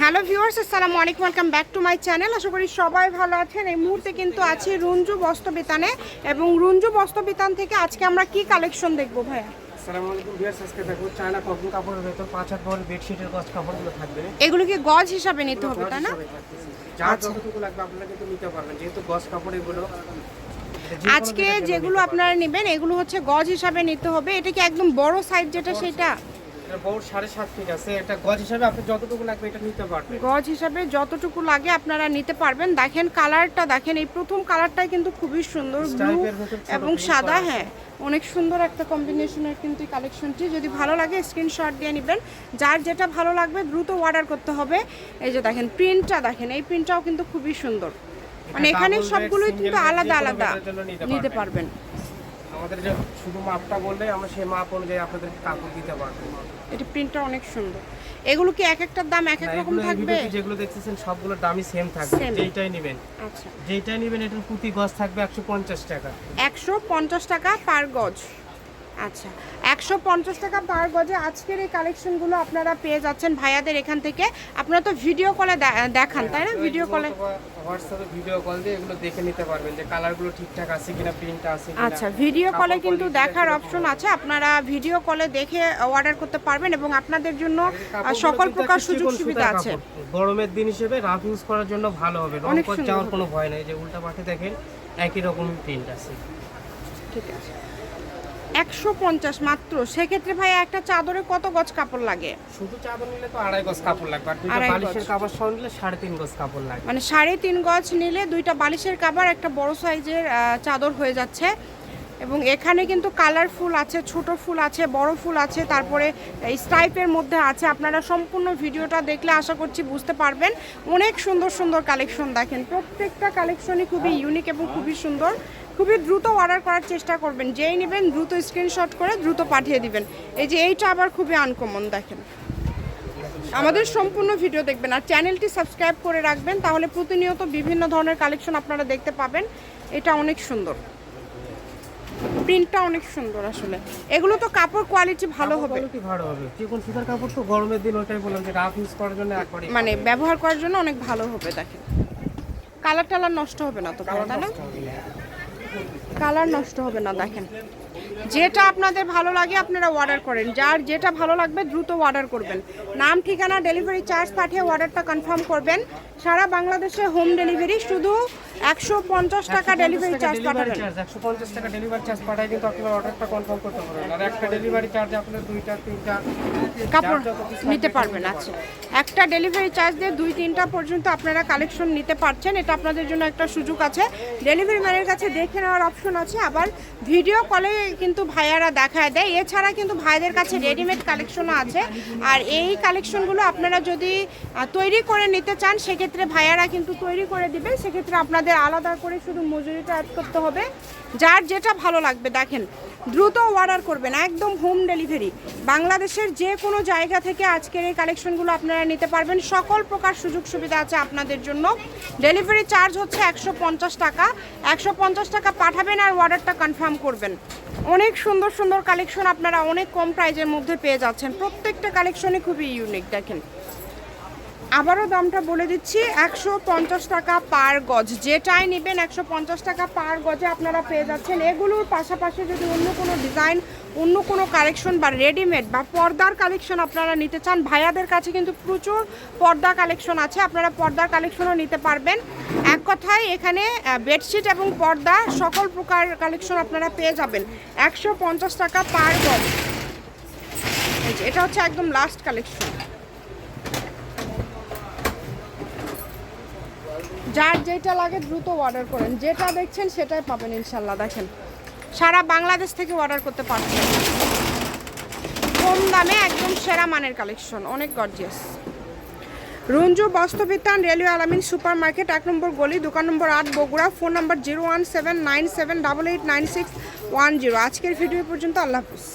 Hello viewers আসসালামু আলাইকুম welcome back to my channel. আশা করি সবাই ভালো আছেন। এই মুহূর্তে কিন্তু আছি রুঞ্জু বস্ত্রবিতানে এবং রুঞ্জু বস্ত্রবিতান থেকে আজকে আমরা কি কালেকশন দেখব ভাইয়া? আসসালামু আলাইকুম ভিউয়ার্স আজকে দেখো চায়না কটন কাপড়ের ভেতর পাঁচ হাত বড় বেডশিটের গজ কাপড়গুলো থাকবে। এগুলো কি গজ হিসাবে নিতে হবে তাই না? থাকতেছে। যার যতটুকু লাগবে আপনারা কিন্তু নিতে পারবেন যেহেতু গজ কাপড় এগুলো। যে আজকে যেগুলো আপনারা নেবেন এগুলো হচ্ছে গজ হিসাবে নিতে হবে। এটা কি একদম বড় সাইজ যেটা সেটা? পারবেন। এটা বড় সাড়ে সাত ফিট আছে এটা গজ হিসাবে আপনি যতটুকু লাগবে এটা নিতে পারবেন। গজ হিসাবে যতটুকু লাগে আপনারা নিতে পারবেন। দেখেন কালারটা দেখেন এই প্রথম কালারটাই কিন্তু খুবই সুন্দর ব্লু এবং সাদা হ্যাঁ। অনেক সুন্দর একটা কম্বিনেশনের কিন্তু এই কালেকশনটি যদি ভালো লাগে স্ক্রিনশট দিয়ে নেবেন। যার যেটা ভালো লাগবে দ্রুত অর্ডার করতে হবে। এই যে দেখেন প্রিন্টটা দেখেন এই প্রিন্টটাও কিন্তু খুবই সুন্দর। মানে এখানে সবগুলোই কিন্তু আলাদা আলাদা নিতে পারবেন। আমাদের যে শুধু মাপটা বললে আমরা সেই মাপ অনুযায়ী আপনাদের কাপড় দিতে পারব। এটা প্রিন্টটা অনেক সুন্দর। এগুলো কি এক একটার দাম এক এক রকম থাকবে? যেগুলো দেখতেছেন সবগুলোর দামই সেম থাকবে। যেইটাই নেবেন। আচ্ছা। যেইটাই নেবেন এটার প্রতি গজ থাকবে একশো পঞ্চাশ টাকা। একশো পঞ্চাশ টাকা পার গজ। আচ্ছা একশো পঞ্চাশ টাকা পার গজে আজকের এই কালেকশনগুলো আপনারা পেয়ে যাচ্ছেন ভাইয়াদের এখান থেকে। আপনারা তো ভিডিও কলে দেখান তাই না? ভিডিও কলে হোয়াটসঅ্যাপে ভিডিও কল দিয়ে এগুলো দেখে নিতে পারবেন যে কালারগুলো ঠিকঠাক আছে কিনা প্রিন্টটা আছে কিনা। আচ্ছা ভিডিও কলে কিন্তু দেখার অপশন আছে। আপনারা ভিডিও কলে দেখে অর্ডার করতে পারবেন এবং আপনাদের জন্য সকল প্রকার সুযোগ সুবিধা আছে। গরমের দিন হিসেবে রাফ ইউজ করার জন্য ভালো হবে রং যাওয়ার কোনো ভয় নেই। যে উল্টা দেখেন একই রকম প্রিন্ট আছে। ঠিক আছে। একশো পঞ্চাশ মাত্র। সেক্ষেত্রে ভাই একটা চাদরে কত গজ কাপড় লাগে? শুধু চাদর নিলে তো আড়াই গজ কাপড় লাগবে আর দুইটা বালিশের কাপড় সহ নিলে সাড়ে তিন গজ কাপড় লাগবে। মানে সাড়ে তিন গজ নিলে দুইটা বালিশের কাবার একটা বড় সাইজের চাদর হয়ে যাচ্ছে। এবং এখানে কিন্তু কালারফুল আছে ছোট ফুল আছে বড় ফুল আছে তারপরে স্টাইপের মধ্যে আছে। আপনারা সম্পূর্ণ ভিডিওটা দেখলে আশা করছি বুঝতে পারবেন। অনেক সুন্দর সুন্দর কালেকশন দেখেন। প্রত্যেকটা কালেকশনই খুবই ইউনিক এবং খুবই সুন্দর। খুবই দ্রুত অর্ডার করার চেষ্টা করবেন। যেই নেবেন দ্রুত স্ক্রিনশট করে দ্রুত পাঠিয়ে দিবেন। এই যে এইটা আবার খুবই আনকমন দেখেন। আমাদের সম্পূর্ণ ভিডিও দেখবেন। আর চ্যানেলটি সাবস্ক্রাইব করে রাখবেন তাহলে প্রতিনিয়ত বিভিন্ন ধরনের কালেকশন আপনারা দেখতে পাবেন। এটা অনেক সুন্দর। প্রিন্টটা অনেক সুন্দর আসলে। এগুলো তো কাপড় কোয়ালিটি ভালো হবে। ভালো হবে। চিকন সুতার কাপড় তো গরমের দিন ওইটাই বললাম যে রাফ ইউজ করার জন্য একবারে মানে ব্যবহার করার জন্য অনেক ভালো হবে দেখেন। কালার টালার নষ্ট হবে না তো তাই না। কালার নষ্ট হবে না, দেখেন। যেটা আপনাদের ভালো লাগে, আপনারা অর্ডার করেন। যার যেটা ভালো লাগবে, দ্রুত অর্ডার করবেন। নাম, ঠিকানা ডেলিভারি চার্জ পাঠিয়ে অর্ডারটা কনফার্ম করবেন। সারা বাংলাদেশে হোম ডেলিভারি শুধু একশো পঞ্চাশ টাকা ডেলিভারি চার্জ পাঠাবেন। একশো পঞ্চাশ টাকা ডেলিভারি চার্জ পাঠায় কিন্তু আপনার অর্ডারটা কনফার্ম করতে পারবেন। আর একটা ডেলিভারি চার্জ আপনার দুইটা তিনটা কাপড় নিতে পারবেন আচ্ছা। একটা ডেলিভারি চার্জ দিয়ে দুই তিনটা পর্যন্ত আপনারা কালেকশন নিতে পারছেন। এটা আপনাদের জন্য একটা সুযোগ আছে। ডেলিভারি ম্যানের কাছে দেখে নেওয়ার অপশন আছে। আবার ভিডিও কলে কিন্তু ভাইয়ারা দেখায় দেয়। এছাড়া কিন্তু ভাইদের কাছে রেডিমেড কালেকশনও আছে। আর এই কালেকশনগুলো আপনারা যদি তৈরি করে নিতে চান সেক্ষেত্রে ভাইয়ারা কিন্তু তৈরি করে দিবে, সেক্ষেত্রে আপনাদের আলাদা করে শুধু মজুরিটা অ্যাড করতে হবে। যার যেটা ভালো লাগবে, দেখেন, দ্রুত অর্ডার করবেন, একদম হোম ডেলিভারি বাংলাদেশের যে কোনো জায়গা থেকে আজকের এই কালেকশনগুলো আপনারা নিতে পারবেন। সকল প্রকার সুযোগ সুবিধা আছে আপনাদের জন্য। ডেলিভারি চার্জ হচ্ছে একশো পঞ্চাশ টাকা। একশো পঞ্চাশ টাকা পাঠাবেন আর অর্ডারটা কনফার্ম করবেন। অনেক সুন্দর সুন্দর কালেকশন আপনারা অনেক কম প্রাইজের মধ্যে পেয়ে যাচ্ছেন। প্রত্যেকটা কালেকশনই খুবই ইউনিক দেখেন। আবারও দামটা বলে দিচ্ছি, একশো পঞ্চাশ টাকা পার গজ। যেটাই নেবেন একশো পঞ্চাশ টাকা পার গজে আপনারা পেয়ে যাচ্ছেন। এগুলোর পাশাপাশি যদি অন্য কোনো ডিজাইন, অন্য কোনো কালেকশন বা রেডিমেড বা পর্দার কালেকশন আপনারা নিতে চান, ভাইয়াদের কাছে কিন্তু প্রচুর পর্দা কালেকশন আছে, আপনারা পর্দার কালেকশনও নিতে পারবেন। এক কথায় এখানে বেডশিট এবং পর্দা সকল প্রকার কালেকশন আপনারা পেয়ে যাবেন, একশো পঞ্চাশ টাকা পার গজ। এটা হচ্ছে একদম লাস্ট কালেকশন যার যেটা লাগে দ্রুত অর্ডার করেন। যেটা দেখছেন সেটাই পাবেন ইনশাল্লাহ। দেখেন, সারা বাংলাদেশ থেকে অর্ডার করতে পারছেন। কম দামে একদম সেরা মানের কালেকশন অনেক gorgeous Ranju Bastrabitan railway Alamin super market এক নম্বর গলি, দোকান নম্বর আট, বগুড়া, ফোন নম্বর zero one seven nine seven double eight nine six one zero. আজকের ভিডিও পর্যন্ত আল্লাহ হাফিজ।